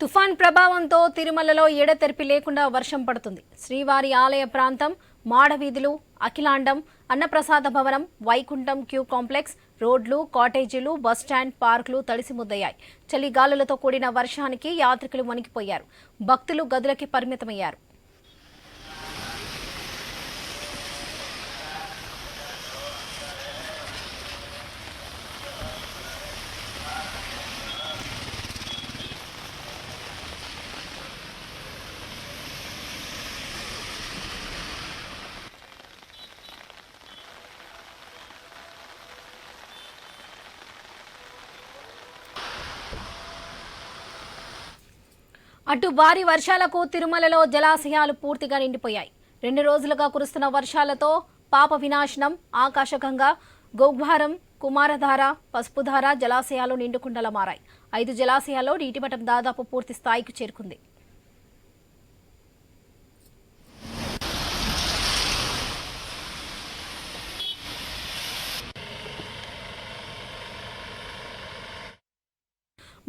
తుఫాన్ ప్రభావంతో తిరుమలలో ఎడతెరిపి లేకుండా వర్షం పడుతుంది. శ్రీవారి ఆలయ ప్రాంతం మాడవీధులు అఖిలాండం అన్నప్రసాద భవనం వైకుంఠం క్యూ కాంప్లెక్స్ రోడ్లు కాటేజీలు బస్టాండ్ పార్కులు తడిసి ముద్దయ్యాయి చలిగాలులతో కూడిన వర్షానికి యాత్రికులు వణికిపోయారు. భక్తులు గదులకి పరిమితమయ్యారు. అటు భారీ వర్షాలకు తిరుమలలో జలాశయాలు పూర్తిగా నిండిపోయాయి. రెండు రోజులుగా కురుస్తున్న వర్షాలతో పాప వినాశనం ఆకాశగంగా గోగ్భారం కుమారధార పసుపుధార జలాశయాలు నిండుకుండలా మారాయి. ఐదు జలాశయాల్లో నీటిమట్టం దాదాపు పూర్తి స్థాయికి చేరుకుంది.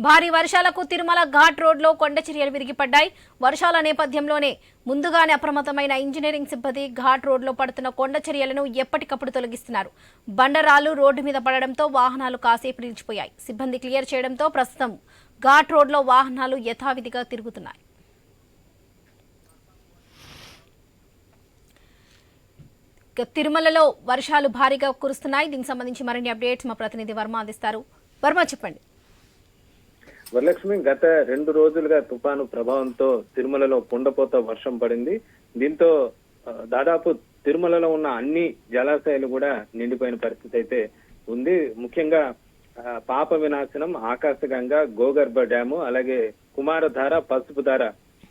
భారీ వర్షాలకు తిరుమల ఘాట్ రోడ్లో కొండ చర్యలు విరిగిపడ్డాయి. వర్షాల నేపథ్యంలోనే ముందుగానే అప్రమత్తమైన ఇంజనీరింగ్ సిబ్బంది ఘాట్ రోడ్లో పడుతున్న కొండ చర్యలను ఎప్పటికప్పుడు తొలగిస్తున్నారు. బండరాలు రోడ్డు మీద పడడంతో వాహనాలు కాసేపు నిలిచిపోయాయి. సిబ్బంది క్లియర్ చేయడంతో ప్రస్తుతం ఘాట్ రోడ్లో వాహనాలు యథావిధిగా తిరుగుతున్నాయి. తిరుమలలో వర్షాలు భారీగా కురుస్తున్నాయి. దీనికి సంబంధించి మరిన్ని అప్డేట్స్ మా ప్రతినిధి వర్మ అందిస్తారు. వర్మ చెప్పండి. వరలక్ష్మి గత రెండు రోజులుగా తుఫాను ప్రభావంతో తిరుమలలో కుండపోత వర్షం పడింది. దీంతో దాదాపు తిరుమలలో ఉన్న అన్ని జలాశయాలు కూడా నిండిపోయిన పరిస్థితి అయితే ఉంది. ముఖ్యంగా ఆ, పాప వినాశనం ఆకాశగంగా గోగర్భ డ్యాము అలాగే కుమారధార పసుపుధార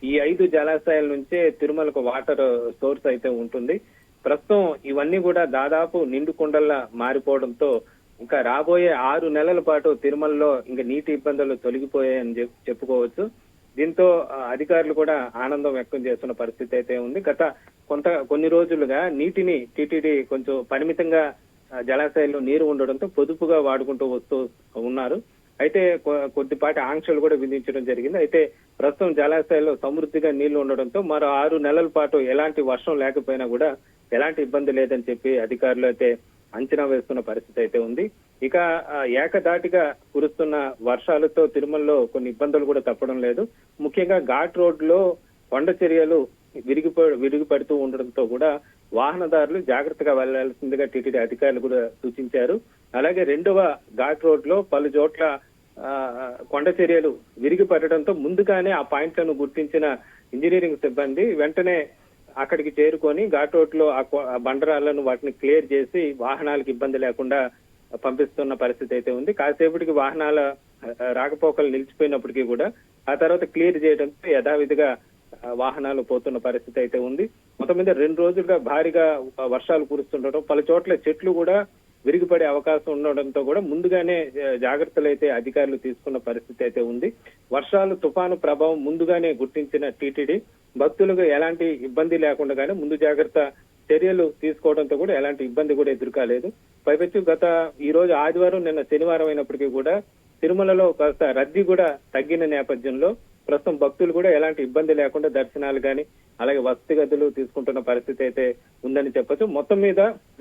ఈ ఐదు జలాశయాల నుంచే తిరుమలకు వాటర్ సోర్స్ అయితే ఉంటుంది. ప్రస్తుతం ఇవన్నీ కూడా దాదాపు నిండు కుండల్లా మారిపోవడంతో ఇంకా రాబోయే ఆరు నెలల పాటు తిరుమలలో ఇంకా నీటి ఇబ్బందులు తొలగిపోయాయని చెప్- చెప్పుకోవచ్చు. దీంతో అధికారులు కూడా ఆనందం వ్యక్తం చేస్తున్న పరిస్థితి అయితే ఉంది. గత కొంత కొన్ని రోజులుగా నీటిని టీటీడీ కొంచెం పరిమితంగా జలాశయంలో జలాశయాల్లో నీరు ఉండడంతో పొదుపుగా వాడుకుంటూ వస్తూ ఉన్నారు. అయితే కొ- కొద్దిపాటి ఆంక్షలు కూడా విధించడం జరిగింది. అయితే ప్రస్తుతం జలాశయాల్లో సమృద్ధిగా నీళ్ళు ఉండడంతో మరో ఆరు నెలల పాటు ఎలాంటి వర్షం లేకపోయినా కూడా ఎలాంటి ఇబ్బంది లేదని చెప్పి అధికారులు అయితే అంచనా వేస్తున్న పరిస్థితి అయితే ఉంది. ఇక ఏకదాటిగా ఏకధాటిగా కురుస్తున్న వర్షాలతో తిరుమలలో కొన్ని ఇబ్బందులు కూడా తప్పడం లేదు. ముఖ్యంగా ఘాట్ రోడ్లో కొండ చర్యలు విరిగిపో విరిగిపడుతూ ఉండడంతో కూడా వాహనదారులు జాగ్రత్తగా వెళ్ళాల్సిందిగా టీటీడీ అధికారులు కూడా సూచించారు. అలాగే రెండవ ఘాట్ రోడ్లో పలు చోట్ల కొండ చర్యలు విరిగిపడటంతో ముందుగానే ఆ పాయింట్లను గుర్తించిన ఇంజనీరింగ్ సిబ్బంది వెంటనే అక్కడికి చేరుకొని ఘాటోట్లో లో ఆ బండరాళ్ళను వాటిని క్లియర్ చేసి వాహనాలకు ఇబ్బంది లేకుండా పంపిస్తున్న పరిస్థితి అయితే ఉంది. కాసేపటికి వాహనాల రాకపోకలు నిలిచిపోయినప్పటికీ కూడా ఆ తర్వాత క్లియర్ చేయడంతో యథావిధిగా వాహనాలు పోతున్న పరిస్థితి అయితే ఉంది. మొత్తం మీద రెండు రోజులుగా భారీగా వర్షాలు కురుస్తుండటం పలు చోట్ల చెట్లు కూడా విరిగిపడే అవకాశం ఉండడంతో కూడా ముందుగానే జాగ్రత్తలు అయితే అధికారులు తీసుకున్న పరిస్థితి అయితే ఉంది. వర్షాలు తుఫాను ప్రభావం ముందుగానే గుర్తించిన టీటీడీ భక్తులకు ఎలాంటి ఇబ్బంది లేకుండా ముందు జాగ్రత్త చర్యలు తీసుకోవడంతో కూడా ఎలాంటి ఇబ్బంది కూడా ఎదురుకాలేదు. పైపెచ్చు గత ఈ రోజు ఆదివారం నిన్న శనివారం అయినప్పటికీ కూడా తిరుమలలో కాస్త రద్దీ కూడా తగ్గిన నేపథ్యంలో ప్రస్తుతం భక్తులు కూడా ఎలాంటి ఇబ్బంది లేకుండా దర్శనాలు కానీ అలాగే వసతి గదులు తీసుకుంటున్న పరిస్థితి అయితే ఉందని చెప్పొచ్చు. మొత్తం మీద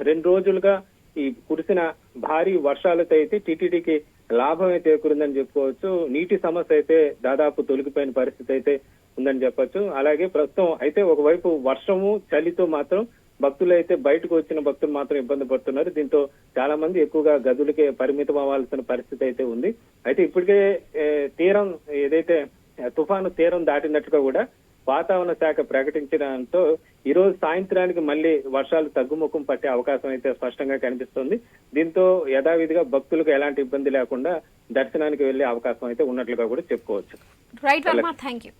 రెండు రోజులుగా ఈ కురిసిన భారీ వర్షాలతో అయితే టీటీడీకి లాభమే చేకూరిందని చెప్పుకోవచ్చు. నీటి సమస్య అయితే దాదాపు తొలగిపోయిన పరిస్థితి అయితే ఉందని చెప్పొచ్చు. అలాగే ప్రస్తుతం అయితే ఒకవైపు వర్షము చలితో మాత్రం భక్తులు అయితే బయటకు వచ్చిన భక్తులు మాత్రం ఇబ్బంది పడుతున్నారు. దీంతో చాలా మంది ఎక్కువగా గదులకే పరిమితం అవ్వాల్సిన పరిస్థితి అయితే ఉంది. అయితే ఇప్పటికే తీరం ఏదైతే తుఫాను తీరం దాటినట్టుగా కూడా వాతావరణ శాఖ ప్రకటించడంతో ఈ రోజు సాయంత్రానికి మళ్ళీ వర్షాలు తగ్గుముఖం పట్టే అవకాశం అయితే స్పష్టంగా కనిపిస్తుంది. దీంతో యథావిధిగా భక్తులకు ఎలాంటి ఇబ్బంది లేకుండా దర్శనానికి వెళ్ళే అవకాశం అయితే ఉన్నట్లుగా కూడా చెప్పుకోవచ్చు. Right Varma thank you